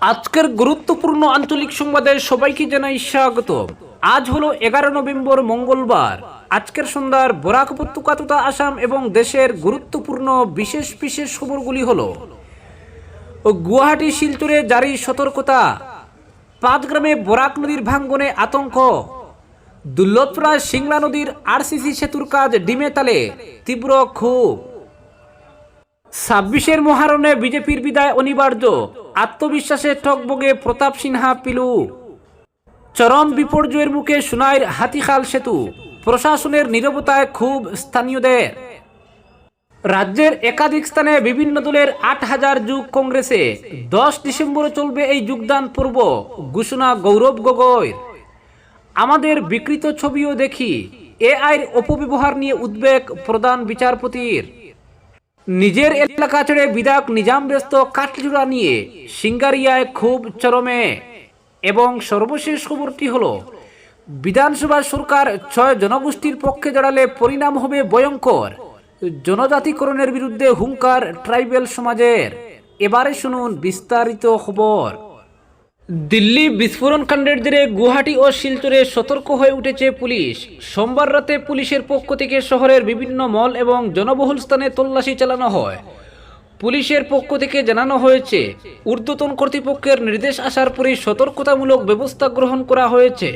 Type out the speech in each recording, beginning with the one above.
আজকের গুরুত্বপূর্ণ আঞ্চলিক সংবাদে সবাইকে জানাই স্বাগত। আজ হলো এগারো নভেম্বর মঙ্গলবার। আজকের সন্ধ্যার বরাক উপত্যকা তথা আসাম এবং দেশের গুরুত্বপূর্ণ বিশেষ বিশেষ খবরগুলি হলো, গুয়াহাটি শিলচরে জারি সতর্কতা, পাঁচগ্রামে বরাক নদীর ভাঙ্গনে আতঙ্ক দুর্লভপ্রায় সিংলা নদীর আরসিসি সেতুর কাজ ডিমে তালে, তীব্র ক্ষোভ। ছাব্বিশের মহারণে বিজেপির বিদায় অনিবার্য। আত্মবিশ্বাসে ঠকবগে প্রতাপ সিনহা পিলু। চরম বিপর্যয়ের মুখে সুনাইর হাতিখাল সেতু। প্রশাসনের নীরবতায় খুব স্থানীয়দের। রাজ্যের একাধিক স্থানে বিভিন্ন দলের আট হাজার যুগ কংগ্রেসে দশ ডিসেম্বরে চলবে এই যোগদান পর্ব, ঘোষণা গৌরব গগৈর। আমাদের বিকৃত ছবিও দেখি এআইর অপব্যবহার নিয়ে উদ্বেগ প্রধান বিচারপতির। নিজের এলাকা ছেড়ে বিধায়ক নিজাম ব্যস্ত কাটলিচুড়া নিয়ে সিঙ্গারিয়ায় খুব চরমে। এবং সর্বশেষ খবরটি হল, বিধানসভা সরকার ছয় জনগোষ্ঠীর পক্ষে দাঁড়ালে পরিণাম হবে ভয়ঙ্কর। জনজাতিকরণের বিরুদ্ধে হুঙ্কার ট্রাইবেল সমাজের। এবারে শুনুন বিস্তারিত খবর। দিল্লি বিস্ফোরণ কাণ্ডের জেরে গুয়াহাটি ও শিলচরে সতর্ক হয়ে উঠেছে পুলিশ। সোমবার রাতে পুলিশের পক্ষ থেকে শহরের বিভিন্ন মল এবং জনবহুল স্থানে তল্লাশি চালানো হয়। পুলিশের পক্ষ থেকে জানানো হয়েছে, ঊর্ধ্বতন কর্তৃপক্ষের নির্দেশ আসার পরই সতর্কতামূলক ব্যবস্থা গ্রহণ করা হয়েছে।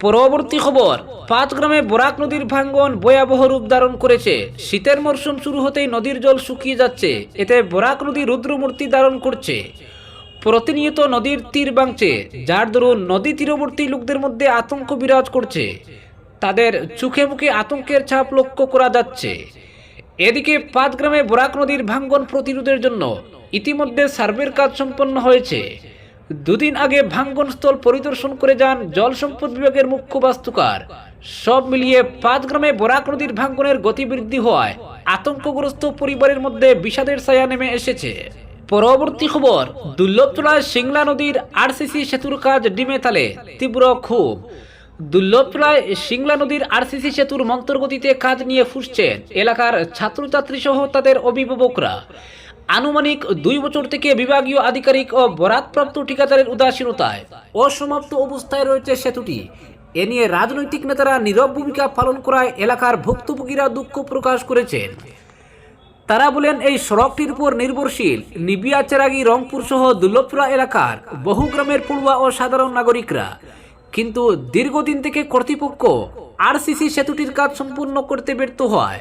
পরবর্তী খবর, পাঁচগ্রামে বরাক নদীর ভাঙ্গন ভয়াবহ রূপ ধারণ করেছে। শীতের মরশুম শুরু হতেই নদীর জল শুকিয়ে যাচ্ছে। এতে বরাক নদী রুদ্রমূর্তি ধারণ করছে। প্রতিনিয়ত নদীর তীর ভাঙছে, যার দরুন নদী তীরবর্তী লোকদের মধ্যে আতঙ্ক বিরাজ করছে। তাদের চোখে মুখে আতঙ্কের ছাপ লক্ষ্য করা যাচ্ছে। এদিকে পাঁচগ্রামে বরাক নদীর ভাঙ্গন প্রতিরোধের জন্য ইতিমধ্যে সার্ভের কাজ সম্পন্ন হয়েছে। দুদিন আগে ভাঙ্গনস্থল পরিদর্শন করে যান জল সম্পদ বিভাগের মুখ্য বাস্তুকার। সব মিলিয়ে পাঁচগ্রামে বরাক নদীর ভাঙ্গনের গতি বৃদ্ধি হওয়ায় আতঙ্কগ্রস্ত পরিবারের মধ্যে বিষাদের ছায়া নেমে এসেছে। পরবর্তী খবর দুর্লভচড়ায় সিংলা নদীর আরসিসি সেতুর কাজ ডিমে তালে, তীব্র ক্ষোভ। দুর্লভচড়ায় সিংলা নদীর আরসিসি সেতুর মন্তর্গতিতে কাজ নিয়ে ফুসছেন এলাকার ছাত্রছাত্রী সহ তাদের অভিভাবকরা। আনুমানিক দুই বছর থেকে বিভাগীয় আধিকারিক ও বরাতপ্রাপ্ত ঠিকাদারের উদাসীনতায় অসমাপ্ত অবস্থায় রয়েছে সেতুটি। এ নিয়ে রাজনৈতিক নেতারা নীরব ভূমিকা পালন করায় এলাকার ভুক্তভোগীরা দুঃখ প্রকাশ করেছেন। তারা বলেন এই সড়কটির উপর নির্ভরশীল নিবিয়া, চেরাগি, রংপুর সহ দুর্লভপুরা এলাকার বহু গ্রামের পড়ুয়া ও সাধারণ নাগরিকরা। কিন্তু দীর্ঘদিন থেকে কর্তৃপক্ষ আরসিসি সেতুটির কাজ সম্পূর্ণ করতে ব্যর্থ হয়।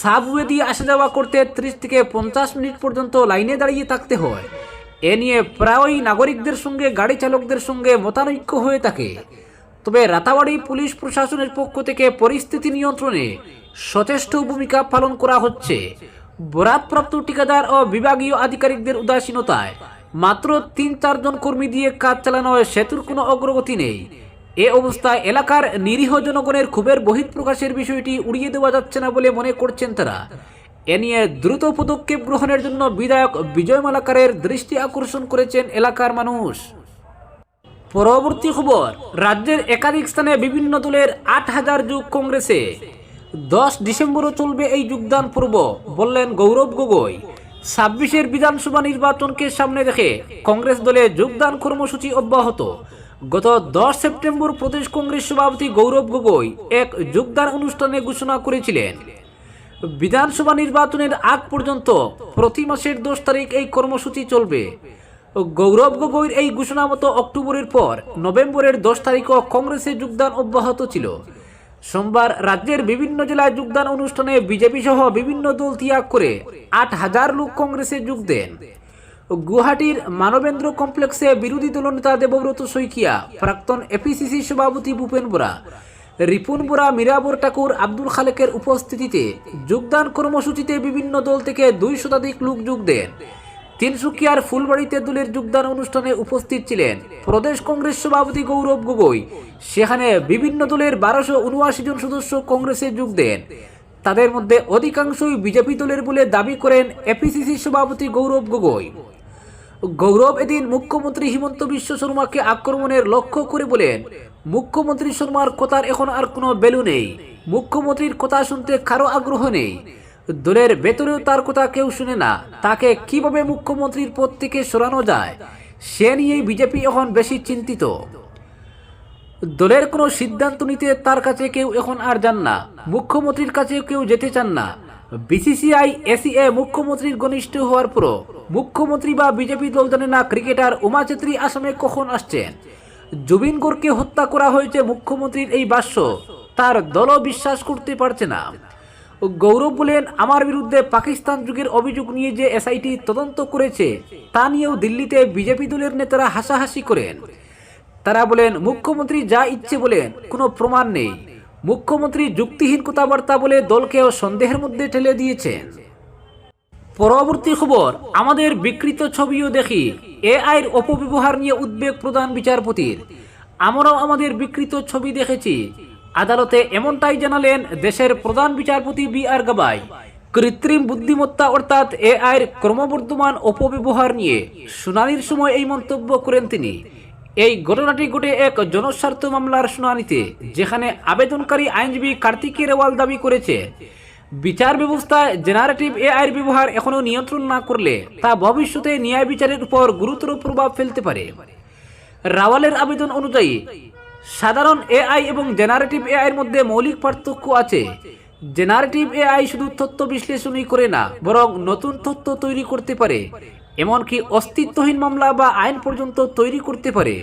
সাবওয়ে দিয়ে আসা যাওয়া করতে ত্রিশ থেকে পঞ্চাশ মিনিট পর্যন্ত লাইনে দাঁড়িয়ে থাকতে হয়। এ নিয়ে প্রায়ই নাগরিকদের সঙ্গে, গাড়ি চালকদের সঙ্গে মতানৈক্য হয়ে থাকে। তবে রাতাবাড়ি পুলিশ প্রশাসনের পক্ষ থেকে পরিস্থিতি নিয়ন্ত্রণে সচেষ্ট ভূমিকা পালন করা হচ্ছে। বরাতপ্রাপ্ত ঠিকাদার ও বিভাগীয় আধিকারিকদের উদাসীনতায় মাত্র তিন চারজন কর্মী দিয়ে কাজ চালানোয় সেতুর কোনো অগ্রগতি নেই। এ অবস্থায় এলাকার নিরীহ জনগণের ক্ষোভের বহিঃপ্রকাশের বিষয়টি উড়িয়ে দেওয়া যাচ্ছে না বলে মনে করছেন তারা। এ নিয়ে দ্রুত পদক্ষেপ গ্রহণের জন্য বিধায়ক বিজয় মালাকারের দৃষ্টি আকর্ষণ করেছেন এলাকার মানুষ। পরবর্তী খবর, রাজ্যের একাধিক স্থানে বিভিন্ন দলের আট হাজার যুগ কংগ্রেসে দশ ডিসেম্বরও চলবে এই যোগদান পর্ব, বললেন গৌরব গগৈ। ছাব্বিশের বিধানসভা নির্বাচনকে সামনে রেখে কংগ্রেস দলে যোগদান কর্মসূচি অব্যাহত। গত দশ সেপ্টেম্বর প্রদেশ কংগ্রেস সভাপতি গৌরব গগৈ এক যোগদান অনুষ্ঠানে ঘোষণা করেছিলেন। বিধানসভা নির্বাচনের আগ পর্যন্ত প্রতি মাসের দশ তারিখ এই কর্মসূচি চলবে। গৌরব গগৈর এই ঘোষণা মতো অক্টোবরের পর নভেম্বরের দশ তারিখও কংগ্রেসে যোগদান অব্যাহত ছিল। সোমবার রাজ্যের বিভিন্ন জেলায় যোগদান অনুষ্ঠানে বিজেপি সহ বিভিন্ন দল ত্যাগ করে আট হাজার লোক কংগ্রেসে যোগ দেন। গুয়াহাটির মানবেন্দ্র কমপ্লেক্সে বিরোধী দলনেতা দেবব্রত শইকিয়া, প্রাক্তন এপিসিসি সভাপতি ভূপেন বোরা, রিপুন বোরা, মীরাবর ঠাকুর, আব্দুল খালেকের উপস্থিতিতে যোগদান কর্মসূচিতে বিভিন্ন দল থেকে দুই শতাধিক লোক যোগ দেন। তিনসুকিয়ার ফুলবাড়িতে দলের যোগদান অনুষ্ঠানে উপস্থিত ছিলেন প্রদেশ কংগ্রেস সভাপতি গৌরব গগৈ। সেখানে বিভিন্ন দলের বারোশো উনআশি জন সদস্য কংগ্রেসে যোগ দেন। তাদের মধ্যে অধিকাংশই বিজেপি দলের বলে দাবি করেন এপিসিসি সভাপতি গৌরব গগৈ। গৌরব এদিন মুখ্যমন্ত্রী হিমন্ত বিশ্ব শর্মাকে আক্রমণের লক্ষ্য করে বলেন, মুখ্যমন্ত্রী শর্মার কথার এখন আর কোনো বেলু নেই। মুখ্যমন্ত্রীর কথা শুনতে কারও আগ্রহ নেই। দলের ভেতরেও তার কথা কেউ শুনে না। তাকে কীভাবে মুখ্যমন্ত্রীর পদ থেকে সরানো যায়, সে নিয়েই বিজেপি এখন বেশি চিন্তিত। দলের কোনো সিদ্ধান্ত নিতে তার কাছে কেউ এখন আর যান না। মুখ্যমন্ত্রীর কাছে কেউ যেতে চান না। বিসিসিআই, এসিএ মুখ্যমন্ত্রীর ঘনিষ্ঠ হওয়ার পরও মুখ্যমন্ত্রী বা বিজেপি দল জানে না ক্রিকেটার উমা চেত্রী আসামে কখন আসছেন। জুবিন গোরকে হত্যা করা হয়েছে মুখ্যমন্ত্রীর এই বাস্য, তার দলও বিশ্বাস করতে পারছে না। গৌরব বলেন, আমার বিরুদ্ধে পাকিস্তান যুগের অভিযোগ নিয়ে যে এসআইটি তদন্ত করেছে, তা নিয়েও দিল্লিতে বিজেপি দলের নেতারা হাসাহাসি করেন। তারা বলেন, মুখ্যমন্ত্রী যা ইচ্ছে বলেন, কোনো প্রমাণ নেই। মুখ্যমন্ত্রী যুক্তিহীন কথাবার্তা বলে দলকেও সন্দেহের মধ্যে ঠেলে দিয়েছেন। পরবর্তী খবর, আমাদের বিকৃত ছবিও দেখি। এআইর অপব্যবহার নিয়ে উদ্বেগ প্রধান বিচারপতির। আমরাও আমাদের বিকৃত ছবি দেখেছি। আদালতে এমনটাই জানালেন দেশের প্রধান বিচারপতি বি আর গাবাই। কৃত্রিম বুদ্ধিমত্তা অর্থাৎ এআইর ক্রমবর্ধমান অপব্যবহার নিয়ে শুনানির সময় এই মন্তব্য করেন তিনি। এই ঘটনাটি ঘটে এক জনস্বার্থ মামলার শুনানিতে, যেখানে আবেদনকারী আইনজীবী কার্তিকী রেওয়াল দাবি করেছে, বিচার ব্যবস্থায় জেনারেটিভ এআইয়ের ব্যবহার এখনও নিয়ন্ত্রণ না করলে তা ভবিষ্যতে ন্যায় বিচারের উপর গুরুতর প্রভাব ফেলতে পারে। রাওয়ালের আবেদন অনুযায়ী সাধারণ এআই এবং জেনারেটিভ এআইয়ের মধ্যে মৌলিক পার্থক্য আছে। জেনারেটিভ এআই শুধু তথ্য বিশ্লেষণই করে না, বরং নতুন তথ্য তৈরি করতে পারে। এমনকি অস্তিত্বহীন মামলা বা আইন পর্যন্ত তৈরি করতে পারে।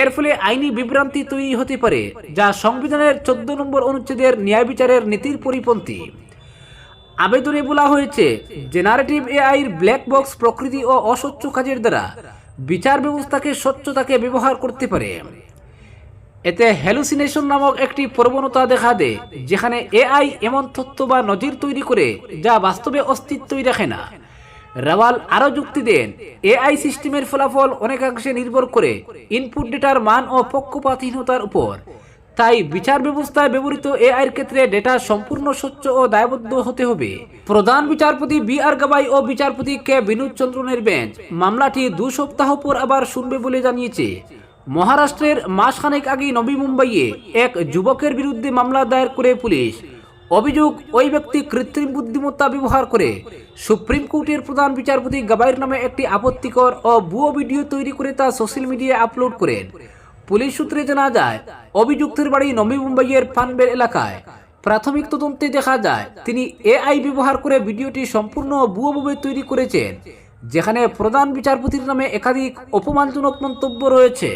এর ফলে আইনি বিভ্রান্তি তৈরি হতে পারে, যা সংবিধানের চোদ্দ নম্বর অনুচ্ছেদের ন্যায় বিচারের নীতির পরিপন্থী। আবেদনে বলা হয়েছে, জেনারেটিভ এআইর ব্ল্যাক বক্স প্রকৃতি ও অস্বচ্ছ কাজের দ্বারা বিচার ব্যবস্থাকে স্বচ্ছতাকে ব্যবহার করতে পারে। এতে হ্যালুসিনেশন নামক একটি প্রবণতা দেখা দেয়, যেখানে এআই এমন তথ্য বা নজির তৈরি করে যা বাস্তবে অস্তিত্বই রাখে না। রাওয়াল আরও যুক্তি দেন এআই সিস্টেমের ফলাফল অনেকাংশে নির্ভর করে ইনপুট ডেটার মান ও পক্ষপাতহীনতার উপর। তাই বিচার ব্যবস্থায় ব্যবহৃত এআইয়ের ক্ষেত্রে ডেটা সম্পূর্ণ স্বচ্ছ ও দায়বদ্ধ হতে হবে। প্রধান বিচারপতি বি আর গাবাই ও বিচারপতি কে বিনোদ চন্দ্রনের বেঞ্চ মামলাটি দু সপ্তাহ পর আবার শুনবে বলে জানিয়েছে। মহারাষ্ট্রের মাসখানেক আগে নবী মুম্বাইয়ে এক যুবকের বিরুদ্ধে মামলা দায়ের করে পুলিশ। অভিযোগ, ওই ব্যক্তি কৃত্রিম বুদ্ধিমত্তা ব্যবহার করে সুপ্রিম কোর্টের প্রধান বিচারপতি গাবাইর নামে একটি আপত্তিকর ও ভুয়ো ভিডিও তৈরি করে তা সোশ্যাল মিডিয়ায় আপলোড করেন। পুলিশ সূত্রে জানা যায়, অভিযুক্তের বাড়ি নবী মুম্বাইয়ের পানবের এলাকায়। প্রাথমিক তদন্তে দেখা যায়, তিনি এআই ব্যবহার করে ভিডিওটি সম্পূর্ণ ভুয়োভাবে তৈরি করেছেন। যেখানে প্রধান বিচারপতির নামে একাধিক অপমানজনক মন্তব্য রয়েছে।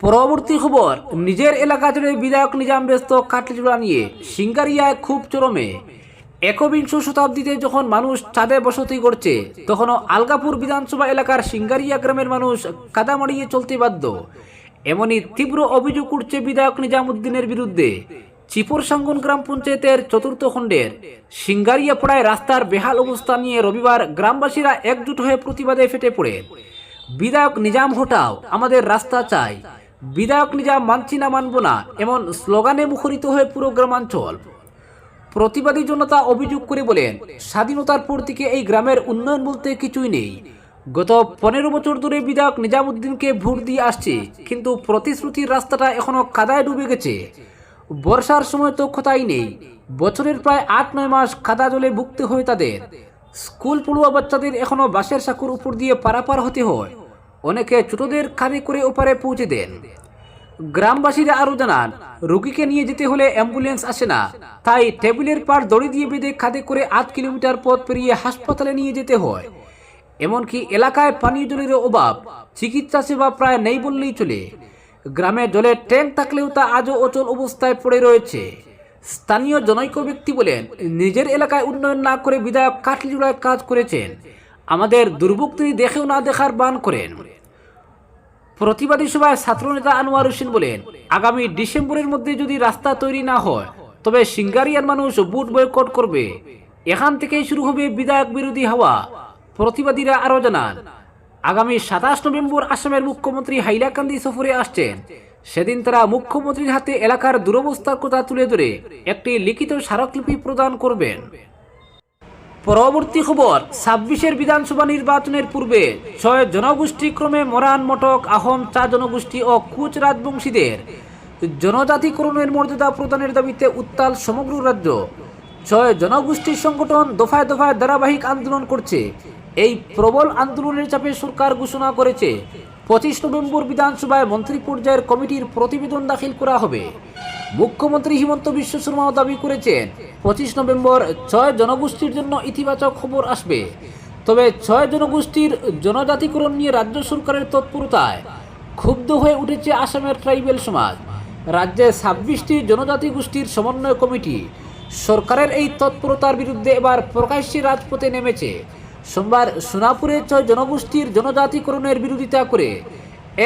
পরবর্তী খবর, নিজের এলাকা জুড়ে বিধায়ক নিজাম ব্যস্ত কাটলিজোড়া নিয়ে সিঙ্গারিয়ায় খুব চরমে। একবিংশ শতাব্দীতে যখন মানুষ চাঁদে বসতি করছে তখনও আলগাপুর বিধানসভা এলাকার সিঙ্গারিয়া গ্রামের মানুষ কাদা মারিয়ে চলতে বাধ্য। এমনই তীব্র অভিযোগ উঠছে বিধায়ক নিজামুদ্দিনের বিরুদ্ধে। চিপর সাঙ্গন গ্রাম পঞ্চায়েতের চতুর্থ খণ্ডের সিঙ্গারিয়া পড়ায় রাস্তার বেহাল অবস্থা নিয়ে রবিবার গ্রামবাসীরা একজুট হয়ে প্রতিবাদে ফেটে পড়ে। বিধায়ক নিজাম হটাও, আমাদের রাস্তা চাই। বিধায়ক নিজাম মানছি না, মানব না এমন স্লোগানে মুখরিত হয়ে পুরো গ্রামাঞ্চল। প্রতিবাদী জনতা অভিযোগ করে বলেন, স্বাধীনতার পর থেকে এই গ্রামের উন্নয়ন বলতে কিছুই নেই। গত পনেরো বছর ধরে বিধায়ক নিজামুদ্দিনকে ভোট দিয়ে আসছে, কিন্তু প্রতিশ্রুতির রাস্তাটা এখনও কাদায় ডুবে গেছে। বর্ষার সময় তো কথাই নেই। বছরের প্রায় আট, নয় মাস খাদা জলে ভুগতে হয় তাদের। স্কুল পড়ুয়া বাচ্চাদের এখনও বাসের সাঁকুর উপর দিয়ে পারাপার হতে হয়। অনেকে ছোটদের কাঁধে করে ওপারে পৌঁছে দেন। গ্রামবাসীরা আরও জানান, রোগীকে নিয়ে যেতে হলে অ্যাম্বুলেন্স আসে না। তাই টেবিলের পার দড়ি দিয়ে বেঁধে খাদে করে আট কিলোমিটার পথ পেরিয়ে হাসপাতালে নিয়ে যেতে হয়। এমনকি এলাকায় পানীয় জলের অভাব। চিকিৎসা সেবা প্রায় নেই বললেই চলে। গ্রামে জলের ট্যাঙ্ক থাকলেও তা আজও অচল অবস্থায় পড়ে রয়েছে। স্থানীয় জনৈক ব্যক্তি বলেন, নিজের এলাকায় উন্নয়ন না করে বিধায়ক কাঠলিজোড়ায় কাজ করেছেন। আমাদের দুর্ভোগ তিনি দেখেও না দেখার বান করেন। প্রতিবাদী সভায় ছাত্রনেতা আনোয়ার হোসেন বলেন, আগামী ডিসেম্বরের মধ্যে যদি রাস্তা তৈরি না হয়, তবে সিঙ্গারিয়ার মানুষ বুট বয়কট করবে। এখান থেকেই শুরু হবে বিধায়ক বিরোধী হাওয়া। প্রতিবাদীরা আরও জানান আগামী সাতাশ নভেম্বর আসামের মুখ্যমন্ত্রী হাইলাকান্দি সফরে আসছেন। সেদিন তারা মুখ্যমন্ত্রীর হাতে এলাকার দুরবস্থার কথা তুলে ধরে একটি লিখিত স্মারকলিপি প্রদান করবেন। পরবর্তী খবর, ছাব্বিশের বিধানসভা নির্বাচনের পূর্বে ছয় জনগোষ্ঠী ক্রমে মরান মটক, আহম চা জনগোষ্ঠী ও কুচ রাজবংশীদের জনজাতিকরণের মর্যাদা প্রদানের দাবিতে উত্তাল সমগ্র রাজ্য। ছয় জনগোষ্ঠীর সংগঠন দফায় দফায় ধারাবাহিক আন্দোলন করছে। এই প্রবল আন্দোলনের চাপে সরকার ঘোষণা করেছে, পঁচিশ নভেম্বর বিধানসভায় মন্ত্রী পর্যায়ের কমিটির প্রতিবেদন দাখিল করা হবে। মুখ্যমন্ত্রী হিমন্ত বিশ্ব শর্মাও দাবি করেছেন, পঁচিশ নভেম্বর ছয় জনগোষ্ঠীর জন্য ইতিবাচক খবর আসবে। তবে ছয় জনগোষ্ঠীর জনজাতিকরণ নিয়ে রাজ্য সরকারের তৎপরতায় ক্ষুব্ধ হয়ে উঠেছে আসামের ট্রাইবেল সমাজ। রাজ্যে ছাব্বিশটি জনজাতি গোষ্ঠীর সমন্বয় কমিটি সরকারের এই তৎপরতার বিরুদ্ধে এবার প্রকাশ্যে রাজপথে নেমেছে। সোমবার সোনাপুরে ছয় জনগোষ্ঠীর জনজাতিকরণের বিরোধিতা করে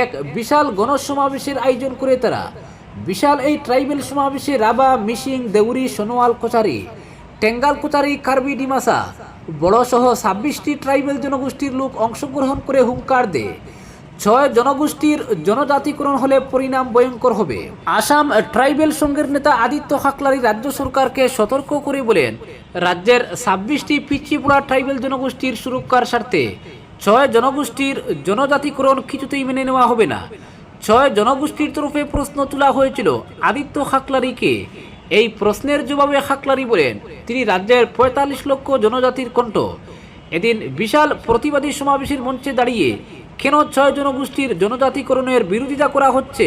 এক বিশাল গণসমাবেশের আয়োজন করে তারা। বিশাল এই ট্রাইবেল সমাবেশে রাবা মিসিং দেউরি, সোনোয়াল কোচারি টেঙ্গাল কোচারি কার্বি ডিমাসা, বড়সহ ছাব্বিশটি ট্রাইবেল জনগোষ্ঠীর লোক অংশগ্রহণ করে হুঙ্কার দেয়। ছয় জনগোষ্ঠীর জনজাতিকরণ হলে পরিণাম ভয়ঙ্কর হবে। আসাম ট্রাইবেল সংঘের নেতা আদিত্য খাকলারি রাজ্য সরকারকে সতর্ক করে বলেন, রাজ্যের ছাব্বিশটি পিছিয়ে ট্রাইবেল জনগোষ্ঠীর সুরক্ষার স্বার্থে ছয় জনগোষ্ঠীর জনজাতিকরণ কিছুতেই মেনে নেওয়া হবে না। ছয় জনগোষ্ঠীর তরফে প্রশ্ন তোলা হয়েছিল আদিত্য খাকলারিকে। এই প্রশ্নের জবাবে খাকলারি বলেন, তিনি রাজ্যের পঁয়তাল্লিশ লক্ষ জনজাতির কণ্ঠ। এদিন বিশাল প্রতিবাদী সমাবেশের মঞ্চে দাঁড়িয়ে কেন ছয় জনগোষ্ঠীর জনজাতিকরণের বিরোধিতা করা হচ্ছে,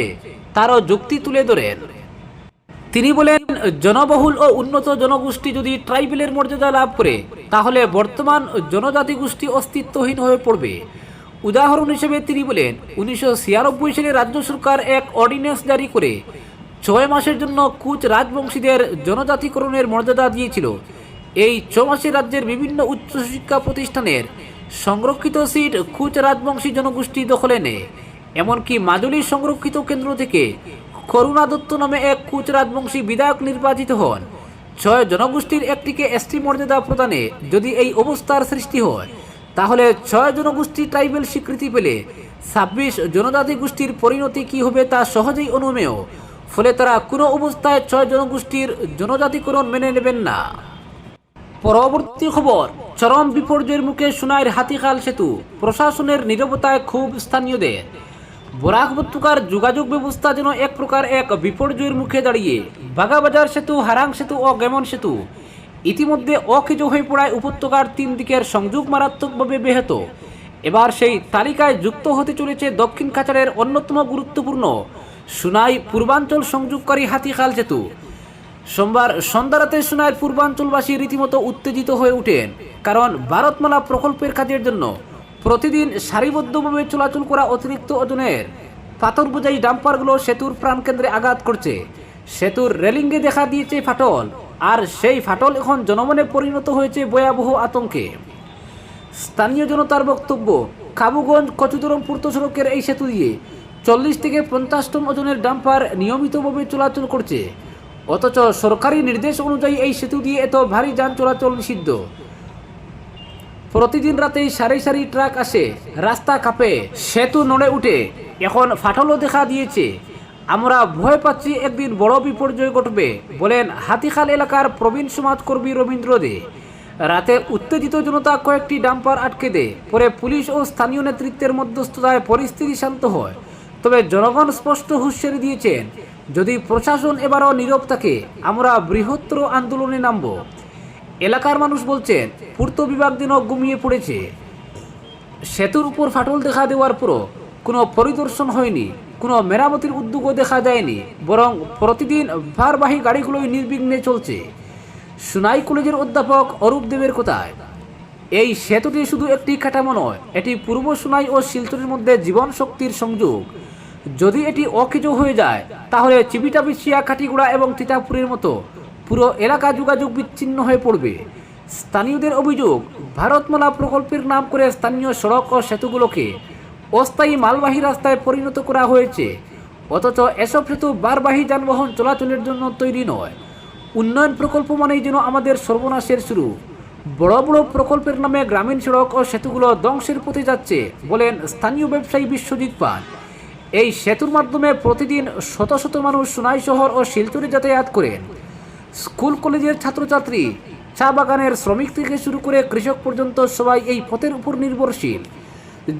তারও যুক্তি তুলে ধরেন। তিনি বলেন, জনবহুল ও উন্নত জনগোষ্ঠী যদি ট্রাইবেলের মর্যাদা লাভ করে, তাহলে বর্তমান জনজাতি গোষ্ঠী অস্তিত্বহীন হয়ে পড়বে। উদাহরণ হিসেবে তিনি বলেন, উনিশশো ছিয়ানব্বই সালে রাজ্য সরকার এক অর্ডিন্যান্স জারি করে ছয় মাসের জন্য কুচ রাজবংশীদের জনজাতিকরণের মর্যাদা দিয়েছিল। এই ছ মাসে রাজ্যের বিভিন্ন উচ্চশিক্ষা প্রতিষ্ঠানের সংরক্ষিত সিট কুচ রাজবংশী জনগোষ্ঠী দখলে নেয় এমনকি মাজুলির সংরক্ষিত কেন্দ্র থেকে করুণা দত্ত নামে এক কুচ রাজবংশী বিধায়ক নির্বাচিত হন। ছয় জনগোষ্ঠীর একটিকে এসটি মর্যাদা প্রদানে যদি এই অবস্থার সৃষ্টি হয়, তাহলে ছয় জনগোষ্ঠী ট্রাইবেল স্বীকৃতি পেলে ছাব্বিশ জনজাতি গোষ্ঠীর পরিণতি কি হবে তা সহজেই অনুমেয়। ফলে তারা কোনো অবস্থায় ছয় জনগোষ্ঠীর জনজাতিকরণ মেনে নেবেন না। পরবর্তী খবর, চরম বিপর্যয়ের মুখে সুনাইর হাতিখাল সেতু, প্রশাসনের নিরবতায় খুব স্থানীয়দের। বরাক উপত্যকার যোগাযোগ ব্যবস্থা যেন এক প্রকার এক বিপর্যয়ের মুখে দাঁড়িয়ে, বাগাবাজার সেতু, হারাং সেতু ও গেমন সেতু, ইতিমধ্যে অকেজ হয়ে পড়ায় উপত্যকার তিন দিকের সংযোগ মারাত্মকভাবে ব্যাহত। এবার সেই তালিকায় যুক্ত হতে চলেছে দক্ষিণ কাছাড়ের অন্যতম গুরুত্বপূর্ণ সুনাই পূর্বাঞ্চল সংযোগকারী হাতিখাল সেতু। সোমবার সন্ধ্যারাতে সোনার পূর্বাঞ্চলবাসী রীতিমতো উত্তেজিত হয়ে ওঠেন, কারণ ভারতমালা প্রকল্পের কাজের জন্য প্রতিদিন সারিবদ্ধভাবে চলাচল করা অতিরিক্ত ওজনের পাথর বোঝাই ডাম্পারগুলো সেতুর প্রাণকেন্দ্রে আঘাত করছে। সেতুর রেলিংয়ে দেখা দিয়েছে ফাটল, আর সেই ফাটল এখন জনমনে পরিণত হয়েছে ভয়াবহ আতঙ্কে। স্থানীয় জনতার বক্তব্য, কাবুগঞ্জ কচুদরম পূর্ত সড়কের এই সেতু দিয়ে চল্লিশ থেকে পঞ্চাশ টন ওজনের ডাম্পার নিয়মিতভাবে চলাচল করছে। অথচ সরকারি নির্দেশ অনুযায়ী এই সেতু দিয়ে এত ভারী যান চলাচল নিষিদ্ধ। প্রতিদিন রাতেই সারি সারি ট্রাক আসে, রাস্তা কাঁপে, সেতু নড়ে উঠে, এখন ফাটলও দেখা দিয়েছে। আমরা ভয় পাচ্ছি একদিন বড় বিপর্যয় ঘটবে, বলেন হাতিখাল এলাকার প্রবীণ সমাজকর্মী রবীন্দ্র দে। রাতে উত্তেজিত জনতা কয়েকটি ডাম্পার আটকে দেয়, পরে পুলিশ ও স্থানীয় নেতৃত্বের মধ্যস্থতায় পরিস্থিতি শান্ত হয়। তবে জনগণ স্পষ্ট হুঁশিয়ারি দিয়েছেন যদি প্রশাসন এবারও নীরব থাকে, আমরা বৃহত্তর আন্দোলনে নামব। এলাকার মানুষ বলছেন, পূর্ত বিভাগ দিনও ঘুমিয়ে পড়েছে। সেতুর উপর ফাটল দেখা দেওয়ার পরও কোনো পরিদর্শন হয়নি, কোনো মেরামতির উদ্যোগও দেখা যায়নি, বরং প্রতিদিন ভারবাহী গাড়িগুলোই নির্বিঘ্নে চলছে। সুনাই কলেজের অধ্যাপক অরূপ দেবের কথায়, এই সেতুটি শুধু একটি কাঠামো নয়, এটি পূর্ব সুনাই ও শিলচরের মধ্যে জীবন শক্তির সংযোগ। যদি এটি অকেজ হয়ে যায়, তাহলে চিবিটাবিছিয়া কাটিগুড়া এবং তিতাপুরের মতো পুরো এলাকা যোগাযোগ বিচ্ছিন্ন হয়ে পড়বে। স্থানীয়দের অভিযোগ, ভারতমালা প্রকল্পের নাম করে স্থানীয় সড়ক ও সেতুগুলোকে অস্থায়ী মালবাহী রাস্তায় পরিণত করা হয়েছে। অথচ এসব সেতু বারবাহী যানবাহন চলাচলের জন্য তৈরি নয়। উন্নয়ন প্রকল্প মানেই যেন আমাদের সর্বনাশের শুরু। বড় বড় প্রকল্পের নামে গ্রামীণ সড়ক ও সেতুগুলো ধ্বংসের পথে যাচ্ছে বলেন স্থানীয় ব্যবসায়ী বিশ্বজিৎ পান এই সেতুর মাধ্যমে প্রতিদিন শত শত মানুষ সোনাই শহর ও শিলচরে যাতায়াত করেন। স্কুল, কলেজের ছাত্রছাত্রী, চা বাগানের শ্রমিক থেকে শুরু করে কৃষক পর্যন্ত সবাই এই পথের উপর নির্ভরশীল।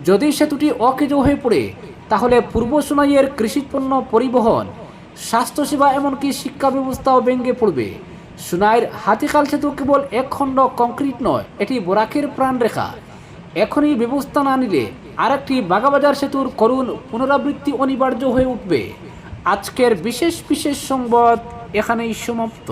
যদি সেতুটি অকেজ হয়ে পড়ে, তাহলে পূর্ব সোনাইয়ের কৃষিপণ্য পরিবহন স্বাস্থ্যসেবা এমনকি শিক্ষা ব্যবস্থাও ভেঙে পড়বে। সোনাইয়ের হাতিখাল সেতু কেবল এক খণ্ড কংক্রিট নয়, এটি বোরাকের প্রাণরেখা। এখনই ব্যবস্থা না নিলে আরেকটি বাগাবাজার সেতুর করুণ পুনরাবৃত্তি অনিবার্য হয়ে উঠবে। আজকের বিশেষ বিশেষ সংবাদ এখানেই সমাপ্ত।